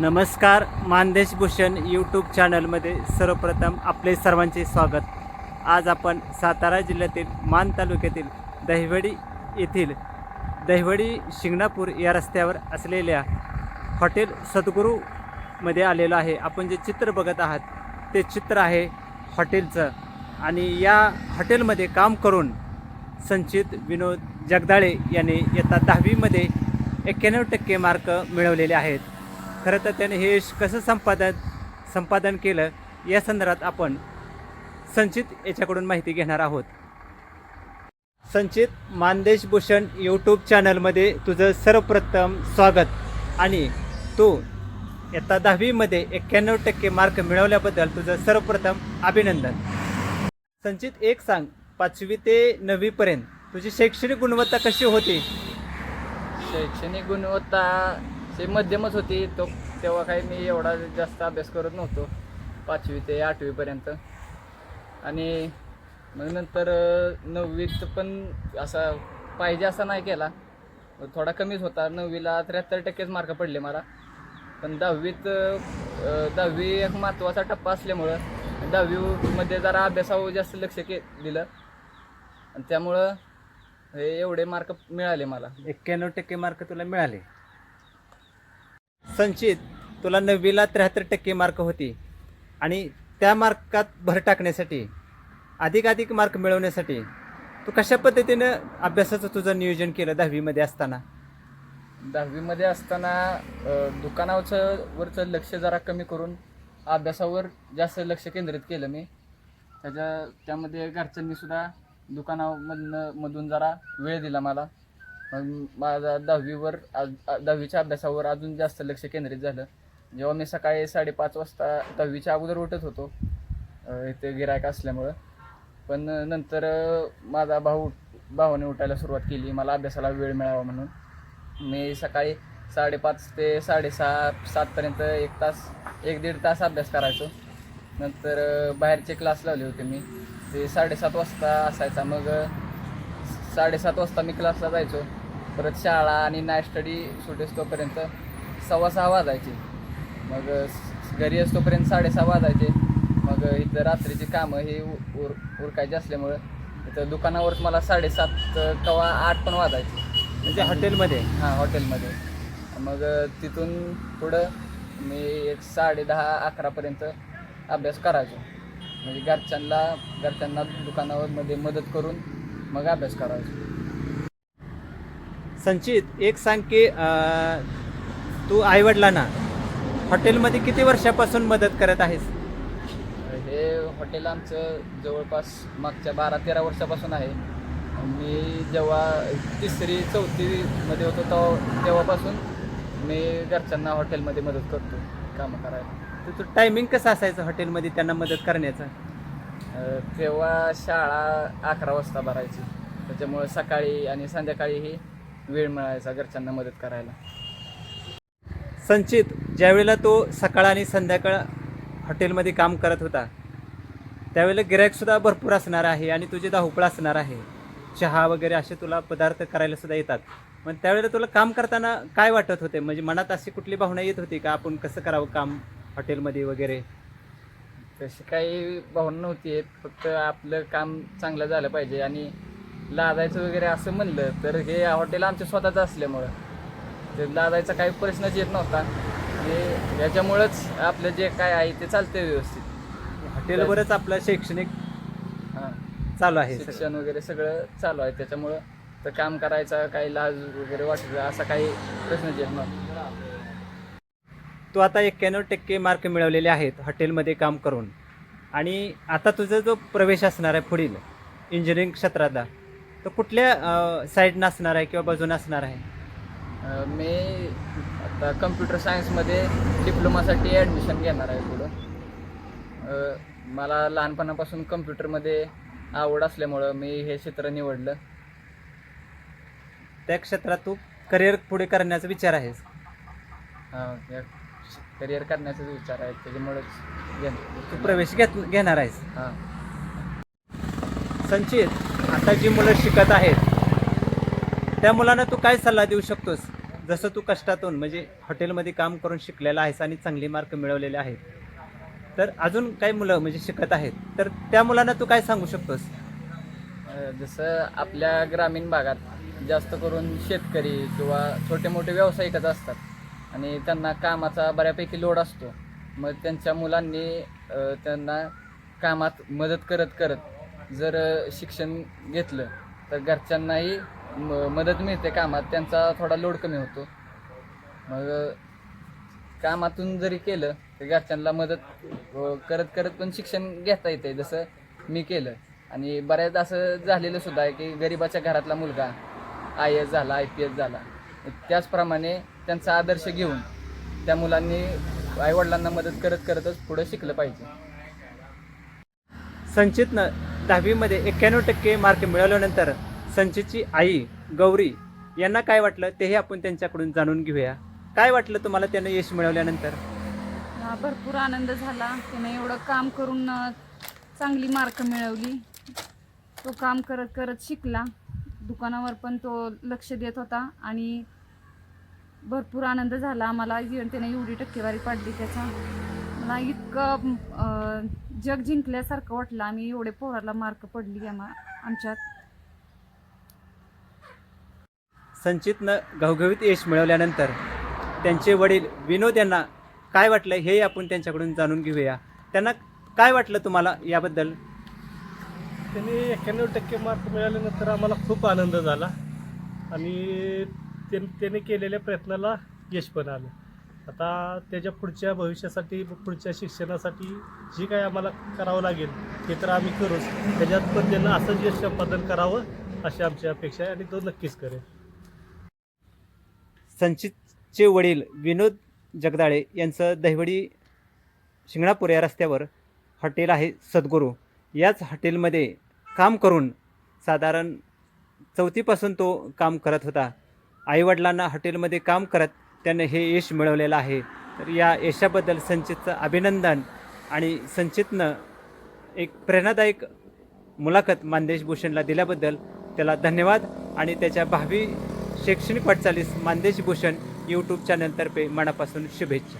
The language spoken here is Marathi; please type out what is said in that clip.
नमस्कार मानदेश भूषण यूट्यूब चॅनलमध्ये सर्वप्रथम आपले सर्वांचे स्वागत. आज आपण सातारा जिल्ह्यातील मान तालुक्यातील दहिवडी येथील दहिवडी शिंगणापूर या रस्त्यावर असलेल्या हॉटेल सद्गुरूमध्ये आलेलो आहे. आपण जे चित्र बघत आहात ते चित्र आहे हॉटेलचं आणि या हॉटेलमध्ये काम करून संचित विनोद जगदाळे यांनी इयत्ता दहावीमध्ये एक्क्याण्णव टक्के मार्क मिळवलेले आहेत. खरं तर त्याने हे यश कसं संपादन संपादन केलं या संदर्भात आपण संचित याच्याकडून माहिती घेणार आहोत. संचित मानदेश भूषण यूट्यूब चॅनलमध्ये तुझं सर्वप्रथम स्वागत. आणि तू इयत्ता दहावीमध्ये एक्क्याण्णव टक्के मार्क मिळवल्याबद्दल तुझं सर्वप्रथम अभिनंदन. संचित एक सांग पाचवी ते नववीपर्यंत तुझी शैक्षणिक गुणवत्ता कशी होती? शैक्षणिक गुणवत्ता ते मध्यमच होती तो तेव्हा काही मी एवढा जास्त अभ्यास करत नव्हतो पाचवी ते आठवीपर्यंत आणि मग नंतर नववीत पण असा पाहिजे असा नाही केला. थोडा कमीच होता नववीला त्र्याहत्तर टक्केच मार्क पडले मला. पण दहावीत दहावी एक महत्त्वाचा टप्पा असल्यामुळं दहावीमध्ये जरा अभ्यासावर जास्त लक्ष के दिलं. आणि त्यामुळं हे एवढे मार्क मिळाले मला. एक्क्याण्णव टक्के मार्क तुला मिळाले. संचित तुला नववीला त्र्याहत्तर टक्के मार्क होती. आणि त्या मार्कात भर टाकण्यासाठी अधिकाधिक मार्क मिळवण्यासाठी तू कशा पद्धतीनं अभ्यासाचं तुझं नियोजन केलं दहावीमध्ये असताना? दहावीमध्ये असताना अ, दुकानावरचं वरचं लक्ष जरा कमी करून अभ्यासावर जास्त लक्ष केंद्रित केलं मी. त्याच्या त्यामध्ये घरच्यांनी सुद्धा दुकानामधनं मधून जरा वेळ दिला मला. माझा दहावीवर आज- दहावीच्या अभ्यासावर अजून जास्त लक्ष केंद्रित झालं. जेव्हा मी सकाळी साडेपाच वाजता दहावीच्या अगोदर उठत होतो इथे गिरायक असल्यामुळं. पण नंतर माझा भाऊ भावाने उठायला सुरुवात केली. मला अभ्यासाला वेळ मिळावा म्हणून. मी सकाळी साडेपाच ते साडेसहा सातपर्यंत एक तास एक दीड तास अभ्यास करायचो. नंतर बाहेरचे क्लास लावले होते मी. ते साडेसात वाजता असायचा. मग साडेसात वाजता मी क्लासला जायचो. परत शाळा आणि नाईट स्टडी सुटेस तोपर्यंत सव्वा सहा वाजायचे. मग घरी असतोपर्यंत साडेसहा वाजायचे. मग इथं रात्रीची कामं हे उर उरकायची असल्यामुळं इथं दुकानावरच मला साडेसात किंवा आठ पण वाजायचे. म्हणजे हॉटेलमध्ये? हां हॉटेलमध्ये. मग तिथून पुढं मी एक साडे दहा अकरापर्यंत अभ्यास करायचो. म्हणजे घरच्यांना घरच्यांना दुकानावर मध्ये मदत करून मग अभ्यास करायचो. संचित एक सांग की तू आईवडिलांना हॉटेलमध्ये किती वर्षापासून मदत करत आहेस? हे हॉटेल आमचं जवळपास मागच्या बारा तेरा वर्षापासून आहे. मी जेव्हा तिसरी चौथीमध्ये होतो तेव्हा तेव्हापासून मी घरच्यांना हॉटेलमध्ये मदत करतो कामं करायला. तर तू टायमिंग कसं असायचं हॉटेलमध्ये त्यांना मदत करण्याचं? अ, तेव्हा शाळा अकरा वाजता भरायची. त्याच्यामुळे सकाळी आणि संध्याकाळीही वेळ मिळायचा घरच्यांना मदत करायला. संचित ज्यावेळेला तो सकाळ आणि संध्याकाळ हॉटेलमध्ये काम करत होता त्यावेळेला गिरायकसुद्धा भरपूर असणार आहे आणि तुझी धावपळ असणार आहे चहा वगैरे असे तुला पदार्थ करायला सुद्धा येतात. मग त्यावेळेला तुला काम करताना काय वाटत होते? म्हणजे मनात अशी कुठली भावना येत होती का आपण कसं करावं काम हॉटेलमध्ये वगैरे? तशी काही भावना नव्हती. फक्त आपलं काम चांगलं झालं पाहिजे आणि लादायचं वगैरे असं म्हणलं तर हे हॉटेल आमच्या स्वतःचं असल्यामुळं. ते लादायचा काही प्रश्नच येत नव्हता. ते याच्यामुळंच आपलं जे काय आहे ते चालतंय व्यवस्थित. हॉटेलवरच आपलं शैक्षणिक हां. चालू आहे सगळं. शिक्षण वगैरे सगळं चालू आहे त्याच्यामुळं. तर काम करायचा काही लाज वगैरे वाटायचा असा काही प्रश्नच येत नव्हता. तू आता एक्क्याण्णव टक्के मार्क मिळवलेले आहेत हॉटेलमध्ये काम करून. आणि आता तुझा जो प्रवेश असणार आहे पुढील इंजिनिअरिंग क्षेत्रातला तो कुठल्या साईडनं असणार आहे किंवा बाजूनं असणार आहे? मी आता कम्प्युटर सायन्समध्ये डिप्लोमासाठी ॲडमिशन घेणार आहे पुढं. मला लहानपणापासून कम्प्युटरमध्ये आवड असल्यामुळं मी हे क्षेत्र निवडलं. त्या क्षेत्रात तू करिअर पुढे करण्याचा विचार आहे करिअर करण्याचा विचार आहे त्याच्यामुळंच घेणार. तू प्रवेश घेत घेणार आहेस? हां. संचित आता जी मुलं शिकत आहेत त्या मुलांना तू काय सल्ला देऊ शकतोस? जसं तू कष्टातून म्हणजे हॉटेलमध्ये काम करून शिकलेला आहेस आणि चांगले मार्क मिळवलेले आहेत तर अजून काही मुलं म्हणजे शिकत आहेत तर त्या मुलांना तू काय सांगू शकतोस? जसं आपल्या ग्रामीण भागात जास्त करून शेतकरी किंवा छोटे मोठे व्यावसायिकच असतात आणि त्यांना कामाचा बऱ्यापैकी लोड असतो. मग त्यांच्या मुलांनी त्यांना कामात मदत करत करत जर शिक्षण घेतलं तर घरच्यांनाही म- मदत मिळते कामात. त्यांचा थोडा लोड कमी होतो. मग कामातून जरी केलं तर घरच्यांना मदत करत करत पण शिक्षण घेता येते जसं मी केलं. आणि बऱ्याच असं झालेलं सुद्धा आहे की गरिबाच्या घरातला मुलगा आय एस झाला आय पी एस झाला. त्याचप्रमाणे त्यांचा आदर्श घेऊन त्या मुलांनी आईवडिलांना मदत करत करतच पुढं शिकलं पाहिजे. संचितनं दहावीमध्ये एक्क्याण्णव टक्के मार्क मिळवल्यानंतर संचितची आई गौरी यांना काय वाटलं तेही आपण त्यांच्याकडून जाणून घेऊया. काय वाटलं तुम्हाला त्यानं यश मिळवल्यानंतर भरपूर आनंद झाला. त्यानं एवढं काम करून चांगली मार्क मिळवली. तो काम करत करत शिकला. दुकानावर पण तो लक्ष देत होता आणि भरपूर आनंद झाला. आम्हाला त्याने एवढी टक्केवारी पाडली त्याचा. मला इतकं जग जिंकल्यासारखं वाटलं. आम्ही एवढे पोराला मार्क पडली आम्हा आमच्यात. संचितनं घवघवीत यश मिळवल्यानंतर त्यांचे वडील विनोद यांना काय वाटलं हेही आपण त्यांच्याकडून जाणून घेऊया. त्यांना काय वाटलं तुम्हाला याबद्दल? त्यांनी एक्क्याण्णव टक्के मार्क मिळाल्यानंतर आम्हाला खूप आनंद झाला आणि त्यां त्याने केलेल्या प्रयत्नाला यश पण आलं. आता त्याच्या पुढच्या भविष्यासाठी पुढच्या शिक्षणासाठी जी काय आम्हाला करावं लागेल ते तर आम्ही करूच. त्याच्यात पण त्यांना असंच यश संपादन करावं अशी आमची अपेक्षा आहे आणि तो नक्कीच करेल. संचितचे वडील विनोद जगदाळे यांचं दहिवडी शिंगणापूर या रस्त्यावर हॉटेल आहे सद्गुरू. याच हॉटेलमध्ये काम करून साधारण चौथीपासून तो काम करत होता. आईवडिलांना हॉटेलमध्ये काम करत त्यानं हे यश मिळवलेलं आहे. तर या यशाबद्दल संचितचं अभिनंदन आणि संचितनं एक प्रेरणादायक मुलाखत मानदेश भूषणला दिल्याबद्दल त्याला धन्यवाद आणि त्याच्या भावी शैक्षणिक वाटचालीस मानदेश भूषण यूट्यूब चॅनलतर्फे मनापासून शुभेच्छा.